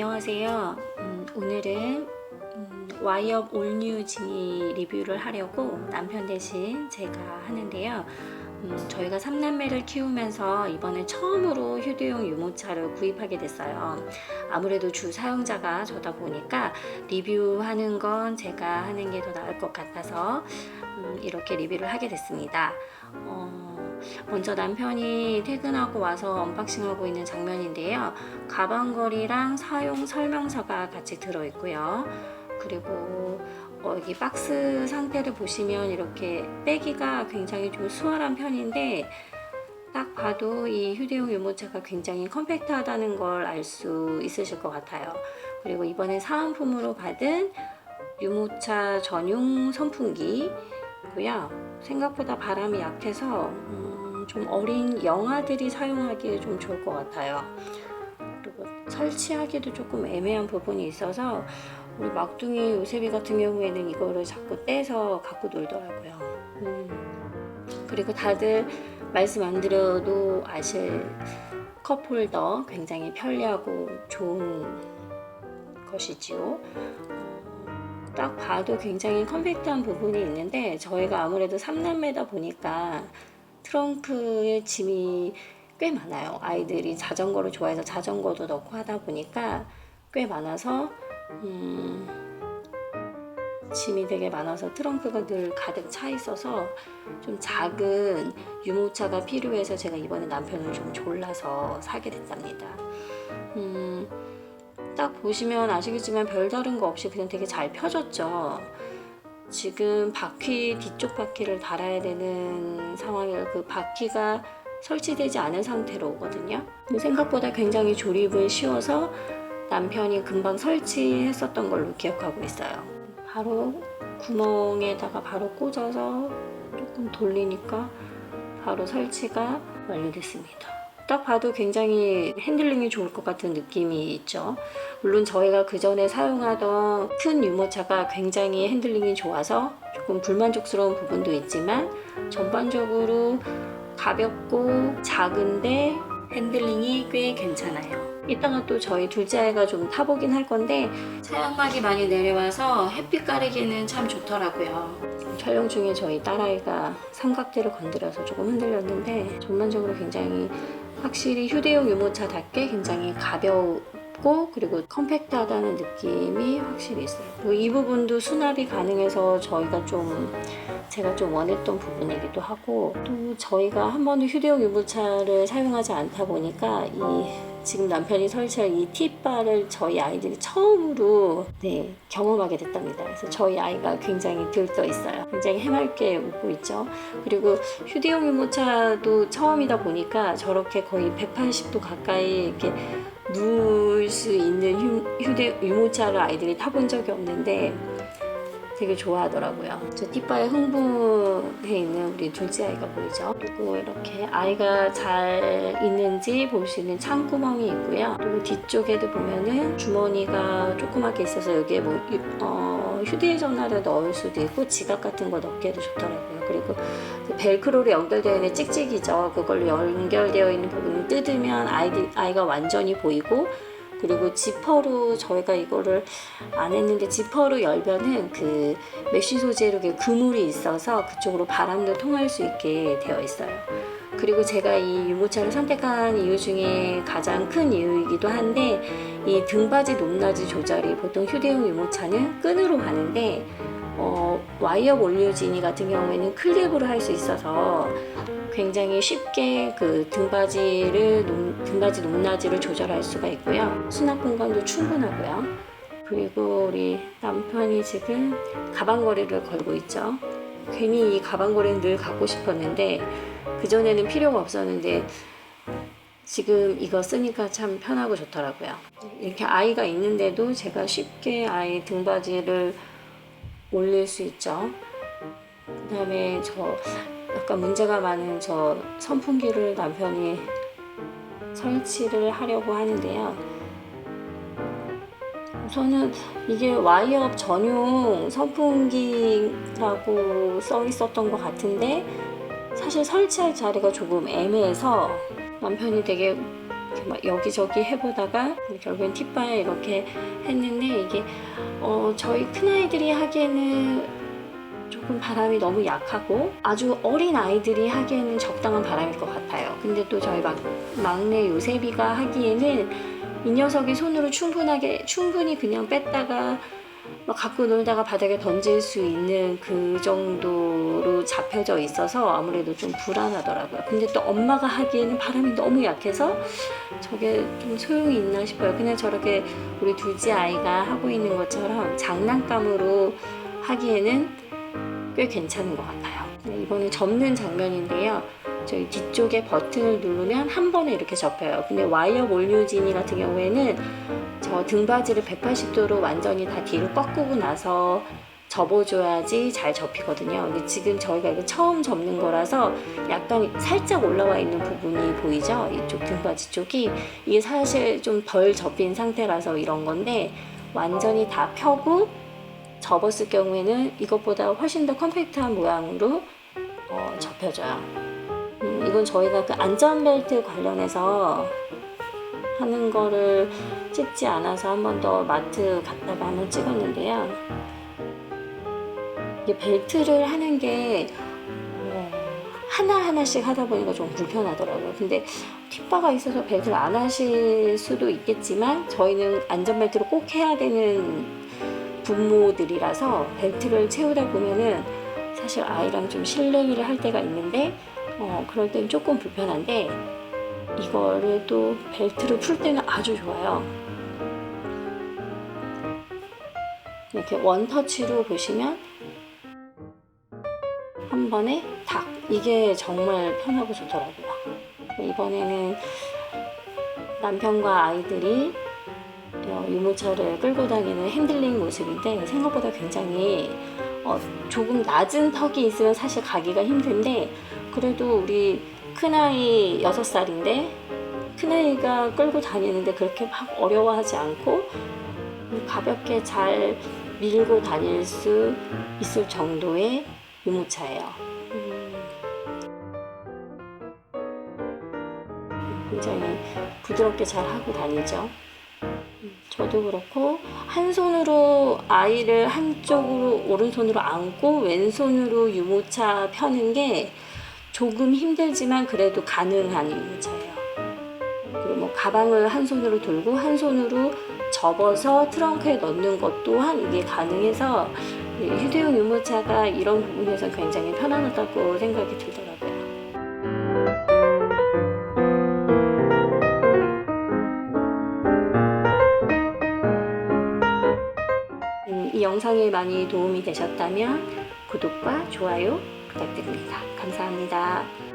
안녕하세요. 음, 오늘은 음, 와이업 올뉴지 리뷰를 하려고 남편 대신 제가 하는데요. 음, 저희가 3남매를 키우면서 이번에 처음으로 휴대용 유모차를 구입하게 됐어요. 아무래도 주 사용자가 저다 보니까 리뷰하는 건 제가 하는 게 더 나을 것 같아서 음, 이렇게 리뷰를 하게 됐습니다. 어, 먼저 남편이 퇴근하고 와서 언박싱하고 있는 장면인데요. 가방걸이랑 사용 설명서가 같이 들어있고요. 그리고 어, 여기 박스 상태를 보시면 이렇게 빼기가 굉장히 좀 수월한 편인데 딱 봐도 이 휴대용 유모차가 굉장히 컴팩트하다는 걸 알 수 있으실 것 같아요. 그리고 이번에 사은품으로 받은 유모차 전용 선풍기고요. 생각보다 바람이 약해서 음, 좀 어린 영아들이 사용하기에 좀 좋을 것 같아요. 그리고 설치하기도 조금 애매한 부분이 있어서 우리 막둥이 요세비 같은 경우에는 이거를 자꾸 떼서 갖고 놀더라고요. 음, 그리고 다들 말씀 안 드려도 아실 컵홀더 굉장히 편리하고 좋은 것이지요. 어, 딱 봐도 굉장히 컴팩트한 부분이 있는데 저희가 아무래도 3남매다 보니까 트렁크에 짐이 꽤 많아요. 아이들이 자전거를 좋아해서 자전거도 넣고 하다 보니까 꽤 많아서 음, 짐이 되게 많아서 트렁크가 늘 가득 차 있어서 좀 작은 유모차가 필요해서 제가 이번에 남편을 좀 졸라서 사게 됐답니다. 음, 딱 보시면 아시겠지만 별다른 거 없이 그냥 되게 잘 펴졌죠. 지금 바퀴 뒤쪽 바퀴를 달아야 되는 상황이라 그 바퀴가 설치되지 않은 상태로 오거든요. 생각보다 굉장히 조립은 쉬워서 남편이 금방 설치했었던 걸로 기억하고 있어요. 바로 구멍에다가 바로 꽂아서 조금 돌리니까 바로 설치가 완료됐습니다. 딱 봐도 굉장히 핸들링이 좋을 것 같은 느낌이 있죠. 물론 저희가 그 전에 사용하던 큰 유모차가 굉장히 핸들링이 좋아서 조금 불만족스러운 부분도 있지만 전반적으로 가볍고 작은데 핸들링이 꽤 괜찮아요. 이따가 또 저희 둘째 아이가 좀 타보긴 할 건데 차양막이 많이 내려와서 햇빛 가리기는 참 좋더라고요. 촬영 중에 저희 딸아이가 삼각대를 건드려서 조금 흔들렸는데 전반적으로 굉장히 확실히 휴대용 유모차답게 굉장히 가볍고 그리고 컴팩트하다는 느낌이 확실히 있어요. 이 부분도 수납이 가능해서 저희가 좀 제가 좀 원했던 부분이기도 하고 또 저희가 한 번도 휴대용 유모차를 사용하지 않다 보니까 이 지금 남편이 설치한 이 팁바를 저희 아이들이 처음으로 네, 경험하게 됐답니다. 그래서 저희 아이가 굉장히 들떠 있어요. 굉장히 해맑게 웃고 있죠. 그리고 휴대용 유모차도 처음이다 보니까 저렇게 거의 180도 가까이 이렇게 누울 수 있는 휴, 휴대 유모차를 아이들이 타본 적이 없는데 되게 좋아하더라고요. 저 띠바에 흥분해 있는 우리 둘째 아이가 보이죠? 그리고 이렇게 아이가 잘 있는지 볼 수 있는 창구멍이 있고요. 그리고 뒤쪽에도 보면은 주머니가 조그맣게 있어서 여기에 뭐 유- 어, 휴대전화를 넣을 수도 있고 지갑 같은 거 넣기에도 좋더라고요. 그리고 그 벨크로로 연결되어 있는 찍찍이죠. 그걸로 연결되어 있는 부분을 뜯으면 아이들, 아이가 완전히 보이고 그리고 지퍼로 저희가 이거를 안 했는데 지퍼로 열면은 그 메쉬 소재로 그물이 있어서 그쪽으로 바람도 통할 수 있게 되어 있어요. 그리고 제가 이 유모차를 선택한 이유 중에 가장 큰 이유이기도 한데 이 등받이 높낮이 조절이 보통 휴대용 유모차는 끈으로 가는데 어, 와이어 올류지니 같은 경우에는 클립으로 할 수 있어서 굉장히 쉽게 그 등받이를 높- 등받이 높낮이를 조절할 수가 있고요. 수납 공간도 충분하고요. 그리고 우리 남편이 지금 가방걸이를 걸고 있죠. 괜히 이 가방걸이는 늘 갖고 싶었는데 그 전에는 필요가 없었는데 지금 이거 쓰니까 참 편하고 좋더라고요. 이렇게 아이가 있는데도 제가 쉽게 아이 등받이를 올릴 수 있죠. 그 다음에 저 약간 문제가 많은 저 선풍기를 남편이 설치를 하려고 하는데요. 우선은 이게 와이업 전용 선풍기라고 써 있었던 것 같은데 사실 설치할 자리가 조금 애매해서 남편이 되게 막 여기저기 해보다가 결국엔 팁바에 이렇게 했는데 이게 어, 저희 큰아이들이 하기에는 조금 바람이 너무 약하고 아주 어린 아이들이 하기에는 적당한 바람일 것 같아요. 근데 또 저희 막, 막내 요세비가 하기에는 이 녀석이 손으로 충분하게 충분히 그냥 뺐다가 막 갖고 놀다가 바닥에 던질 수 있는 그 정도로 잡혀져 있어서 아무래도 좀 불안하더라고요. 근데 또 엄마가 하기에는 바람이 너무 약해서 저게 좀 소용이 있나 싶어요. 그냥 저렇게 우리 둘째 아이가 하고 있는 것처럼 장난감으로 하기에는 꽤 괜찮은 것 같아요. 네, 이번에 접는 장면인데요. 저희 뒤쪽에 버튼을 누르면 한 번에 이렇게 접혀요. 근데 와이어 몰뉴지니 같은 경우에는 저 등받이를 180도로 완전히 다 뒤로 꺾고 나서 접어줘야지 잘 접히거든요. 근데 지금 저희가 이거 처음 접는 거라서 약간 살짝 올라와 있는 부분이 보이죠? 이쪽 등받이 쪽이 이게 사실 좀 덜 접힌 상태라서 이런 건데 완전히 다 펴고 접었을 경우에는 이것보다 훨씬 더 컴팩트한 모양으로 어, 접혀져요. 음, 이건 저희가 그 안전벨트 관련해서 하는 거를 찍지 않아서 한 번 더 마트 갔다가 한번 찍었는데요. 이게 벨트를 하는 게 어, 하나하나씩 하다 보니까 좀 불편하더라고요. 근데 팁바가 있어서 벨트를 안 하실 수도 있겠지만 저희는 안전벨트를 꼭 해야 되는 부모들이라서 벨트를 채우다 보면은 사실 아이랑 좀 실내기를 할 때가 있는데 어, 그럴 땐 조금 불편한데 이거를 또 벨트를 풀 때는 아주 좋아요. 이렇게 원터치로 보시면 한 번에 탁 이게 정말 편하고 좋더라고요. 이번에는 남편과 아이들이 어, 유모차를 끌고 다니는 핸들링 모습인데 생각보다 굉장히 어, 조금 낮은 턱이 있으면 사실 가기가 힘든데 그래도 우리 큰아이 6살인데 큰아이가 끌고 다니는데 그렇게 막 어려워하지 않고 가볍게 잘 밀고 다닐 수 있을 정도의 유모차예요. 음. 굉장히 부드럽게 잘 하고 다니죠. 음, 저도 그렇고 한 손으로 아이를 한쪽으로 오른손으로 안고 왼손으로 유모차 펴는 게 조금 힘들지만 그래도 가능한 유모차예요. 그리고 뭐 가방을 한 손으로 들고 한 손으로 접어서 트렁크에 넣는 것 또한 이게 가능해서 이 휴대용 유모차가 이런 부분에서 굉장히 편안하다고 생각이 들더라고요. 음, 이 영상이 많이 도움이 되셨다면 구독과 좋아요 부탁드립니다. 감사합니다.